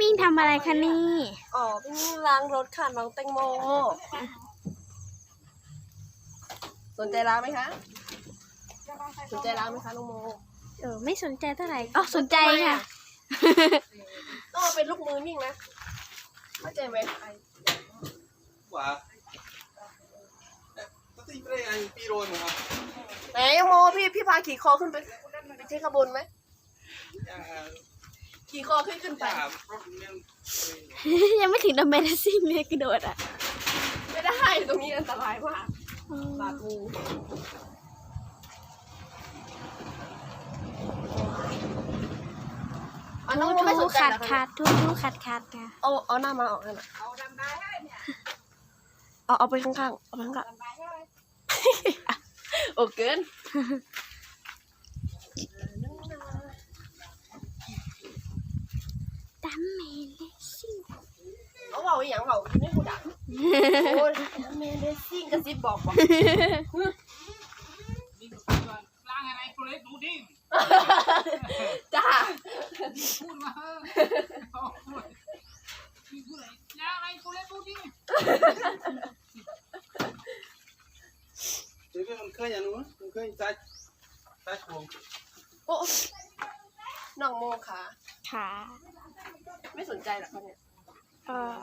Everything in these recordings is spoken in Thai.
มิ่งทำอะไรคะนี่ อ๋อพี่มิ่งล้างรถค่ะน้องแตงโม สนใจล้างไหมคะ สนใจล้างไหมคะน้องโม เออไม่สนใจเท่าไหร่อ๋อสนใจค่ะ ต้องเอาเป็นลูกมือมิ่งนะเข้าใจไหม Wah. Eh, Tapi pre yang piro mo ha. ไหนน้องโมพี่พี่พาขี่คอขึ้นไปไปที่ขบวนไหม Yang ขี่คอขึ้นขึ้นไป ya problem yang ยังไม่ถึงดัมเบลซิ่งเลยกระโดดอะ ไม่ได้ตรงนี้อันตรายมากบาดมืออ๋อน้องโมไม่สทูนใจขัดเหรอขัคะดทูทูขัดขัดค่ะเอาเอาหน้ามาออกให้หน่อยเอาเอาไปข้างๆเอาไปข้างๆโอ้เกิน ดัมเบลซิ่งเอาเบาอีหยังเบาไม่พูดอะโอ้ยเมเดซิ่งกระซิบบอกบอกล้างอะไรกูเลยดูดิจ้าพูดมาเฮ้ยมีกูเลยล้างอะไรกูเลยดูดิ Jadi man kaya ano, man kaya touch touch mo. โอ้น้องโมค่ะค่ะ ไม่สนใจเหรอคะเนี่ยเออ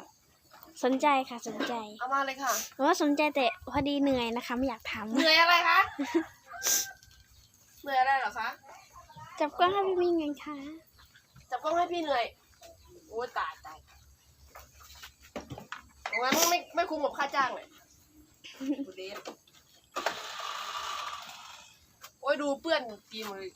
สนใจค่ะสนใจเอามาเลยค่ะเพราะว่าสนใจแต่พอดีเหนื่อยนะคะ ไม่อยากทเหนื่อยอะไรคะ เหนื่อยอะไรเหรอคะำจับกล้องให้พี่มิ่งไงคะจับกล้องให้พี่เหนื่อยโอ้ตายตายงั้นไม่ไม่คุ้มกับค่าจ้างเลยดูเดนโอ้ยดูเปื้อนทีมเลย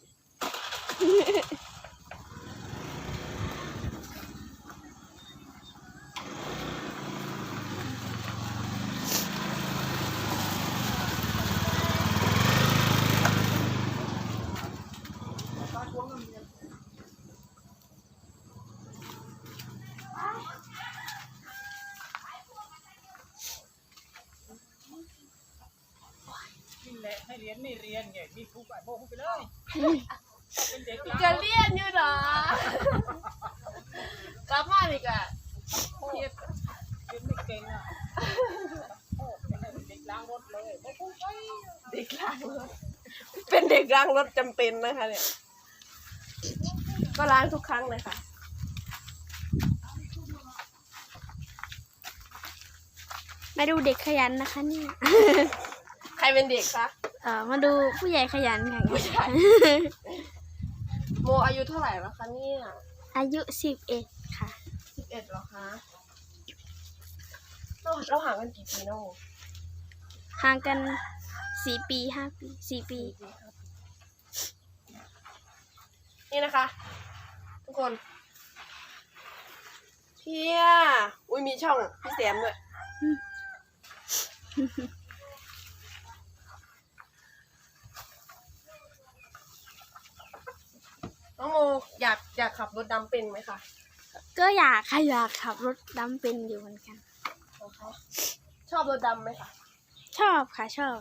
นี่แหละให้เรียนไม่เรียนไงมีครูกับโบงไปเลยเป็นเด็กล้างจะเรียนอยู่เหรอกลับมาอีกอะเทียบเรียนไม่เก่งอะโอ้เป็นเด็กล้างรถเลยโบกูไปเด็กล้างรถเป็นเด็กล้างรถจำเป็นนะคะเนี่ยก็ล้างทุกครั้งเลยค่ะมาดูเด็กขยันนะคะเนี่ย ใครเป็นเด็กคะ เออมาดูผู้ใหญ่ขยันค่ะผู้ใหญ่โมอายุเท่าไหร่แล้วคะเนี่ยอายุสิบเอ็ดค่ะสิบเอ็ดเหรอคะเราเราห่างกันกี่ปีเนาะโมห่างกันสี่ปีห้าปีสี่ปี นี่นะคะ ทุกคนเพียอุ้ยมีช่องพี่แซมด้วย น้องโมอยากอยากขับรถดำเป็นไหมคะก็อยากค่ะอยากขับรถดำเป็นอยู่เหมือนกันชอบรถดำไหมคะ ชอบค่ะชอบ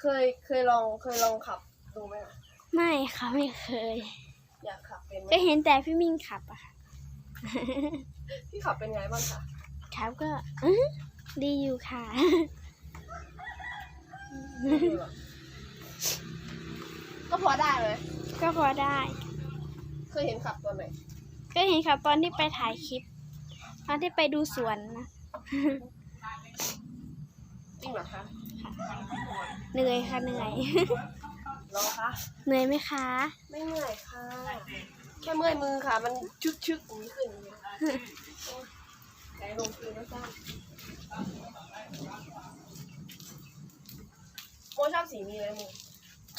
เคยเคยลองเคยลองขับดูไหมคะไม่ค่ะไม่เคย อยากขับเป็นไหมก็เห็นแต่พี่มิ่งขับอะค่ะ พี่ขับเป็นไงบ้างคะครับก็อื้อดีอยู่ค่ะ ก็พอได้เลย ก็พอได้ เคยเห็นขับตัวไหนก็เห็นขับตอนที่ไปถ่ายคลิป ตอนที่ไปดูสวนนะ จริงเหรอคะเหนื่อยค่ะเหนื่อยรอคะ เหนื่อยไหมคะ ไม่เหนื่อยค่ะ แค่เมื่อยมือค่ะ มันชึกชึกๆอย่างนี้ขึ้นอย่างเงี้ยไหนลงคืนนะจ้าโมชอบสีนี้เลยโม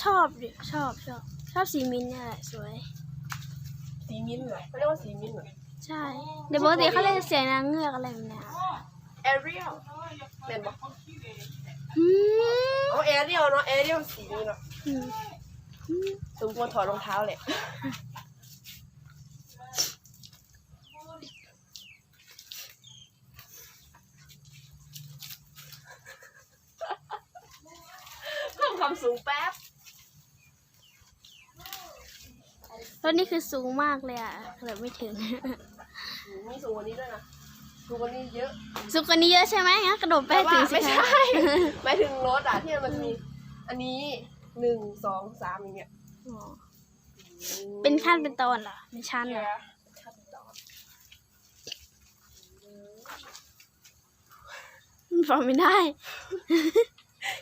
ชอบดิชอบชอบช อบสีมินท์เนี่ยแหละสวย สีมิ้นท์เหรอเขาเรียกว่าสีมิ้นท์เหรอใช่ เดี๋ยวปกติเขาเรียกเสียงนางเงือกอะไรแบบเนี้ยแอเรียลเป็นปะอืมเอาแอเรียลเนาะแอเรียลสีนี้เนาะอืมสมควรถอดรองเท้าแหละเพิ่มความสูงแป๊บ ตต้นนี้คือสูงมากเลยอะเลยไม่ถึงมีสูงกว่านี้ด้วยนะสูงกว่านี้เยอะสูงกว่านี้เยอะใช่ไหมงั้นกระโดดไปแต่ให้ว่าถึงสิไม่คะใช่หมายถึงรถอะที่มันจะมีอันนี้หนึ่งสองสามอย่างเงี้ยอ๋อเป็นขั้นเป็นตอนเหรอเป็นชั้นเหรอขั้นตอนฟังไม่ได้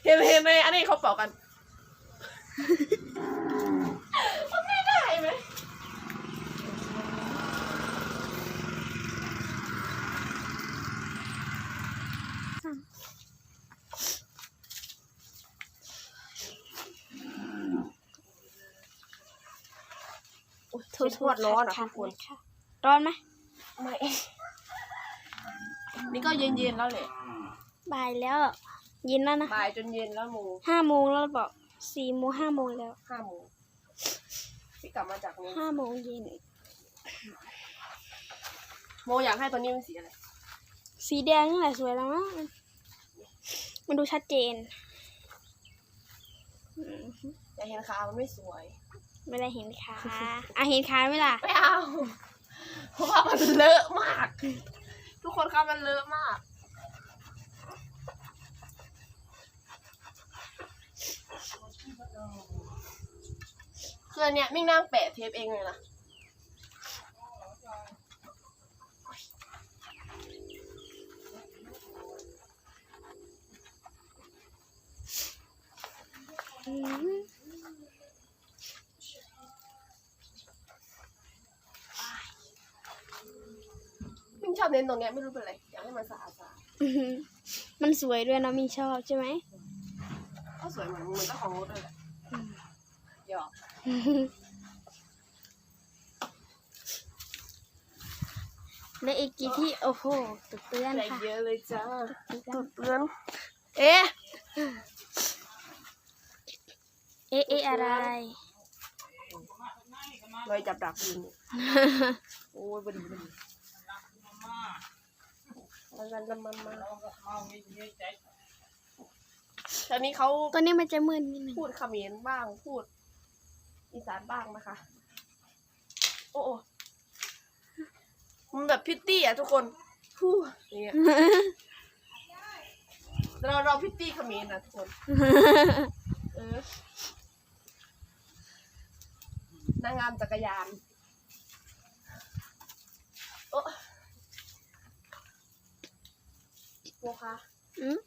เห็นไหมเห็นไหมอันนี้เขาเป่ากันมันไม่ได้ไหม โอ๊ยถูเป็นทวดร้อนอะขัทุดกคนๆค่ะร้อนไหมไม่นี่ก็เย็นๆแล้วแหละบ่ายแล้ว เย็นแล้วนะบ่ายจนเย็นแล้วโมงห้าโมงแล้วบอกสี่โมงห้าโมงแล้วห้าโมงที่กลับมาจากนี้ห้าโมงเย็นโมอยากให้ตัวนี้เป็นสีอะไรสีแดงนี่แหละสวยแล้วมั้งมันดูชัดเจนอืมอยากเห็นขามันไม่สวย ไม่ได้เห็นขาอะเห็นขาไหมล่ะไม่เอาเพราะว่ามันเลอะมาก ทุกคนคะมันเลอะมากคืออันเนี้ยมิ่งนั่งแปะเทปเองเลยนะอืม อบเน้นตรงเนี้ยไม่รู้เป็นไรอยากให้มันสะอาดสะอาดอื้อหือมันสวยด้วยเนาะมีชอบใช่ไหมก็สวยเหมือนเหมือนเจ้าของรถเลยแหละหยอกและอีกกี่ที่โอ้โหตุกเตือนอะไรค่ะเยอะเลยจ้าตุกเตืตุอนดเตือนเอ๊ะเอ๊ะเอ๊ะอะไรรอยจับดักยิงโอ้ยบดีบดีมัน กันมันมันมาตอนนี้เขาตัวนี้มันจะมึนนิดนึงพูดเขมรบ้างพูด อีสานบ้างนะคะ โอ้โอ้มันแบบพิตตี้อะทุกคนพูดอย่างเงี้ยเราเราพิตตี้เขมรนะทุกคนเออนางงามจักรยานโอ้ โมคะอืม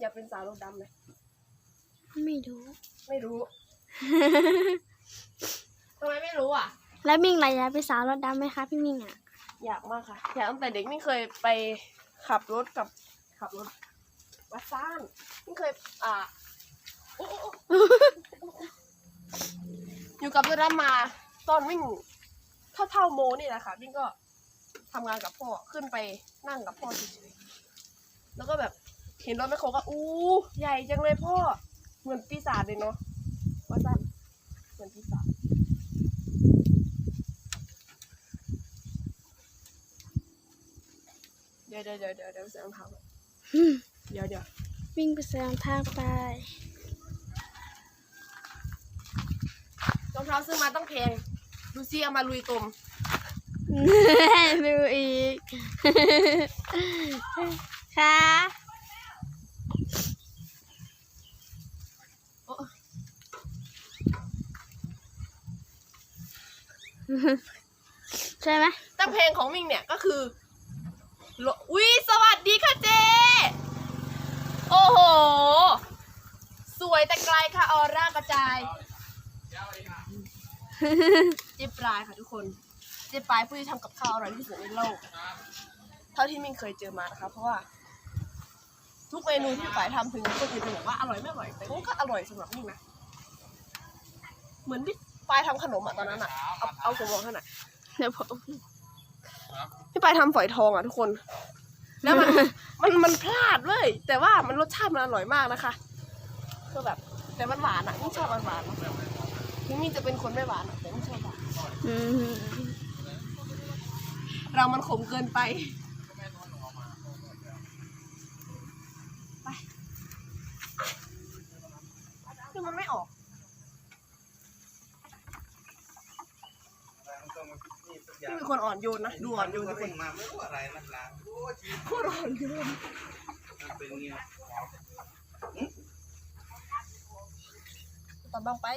อยากเป็นสาวรถดำไหมไม่รู้ ไม่รู้ ทำไมไม่รู้อะ แล้วมิ่งอะไรอยากไปนสาวรถดำไหมคะพี่มิ่งอะ อยากมากค่ะ อยากตั้งแต่เด็กไม่เคยไปขับรถกับขับรถวัดซ่านไม่เคย อ่าโอ้โอ้โอ้อยู่กับรถดำมา ตอนวิ่งเท่าเท่าๆโมนี่แหละค่ะวิ่งก็ทำงานกับพ่อขึ้นไปนั่งกับพ่อเฉยๆ แล้วก็แบบเห็นรถแมคโครก็อู้ใหญ่จังเลยพ่อ เหมือนปีศาจเลยเนาะวัดซ่านเหมือนปีศาจเดี๋ยวเดี๋ยวเดี๋ยวเดี๋ยวเดี๋ยวเสียงเท้าก่อนเดี๋ยวเดี๋ยววิ่งไปแซงทางไปรองเท้าซื้อมาต้องแพงดูซิเอามาลุยตมดูอีก คะใช่ไหมแต่เพลงของมิงเนี่ยก็คืออุ้ยสวัสดีค่ะเจ โอ้โห สวยแต่ไกลค่ะออร่ากระจายเจ๊ปลายค่ะทุกคน เจ๊ปลายผู้ที่ทำกับข้าวอร่อยที่สุดในโลก เท่าที่มิงเคยเจอมานะคะเพราะว่า ทุกเมนูที่ปลายทำถึงคนอื่นจะบอกว่าอร่อยไม่อร่อยแต่ก็อร่อยสำหรับมิงนะเหมือนพี่ปลายทำขนมอะตอนนั้นอะเอาเอาผมบอกให้หน่อยเดี๋ยวผมพี่ปายทำฝอยทองอะทุกคน แล้วมันมันมันพลาดเว้ยแต่ว่ามันรสชาติมันอร่อยมากนะคะก็แบบ แต่มันหวานอะนี่ชอบหวานหวานๆนะถึงนี่จะเป็นคนไม่หวานอะแต่ไม่ชอบหวานอืมเรามันขมเกินไปไปคือมันไม่ออก โยนนะดูอ่อนโยนทุกคนมาไม่รู้อะไรมันล้างโอ้ชีโคตรอ่อนโยนมันเป็นเงี้ยต่อบ้างไป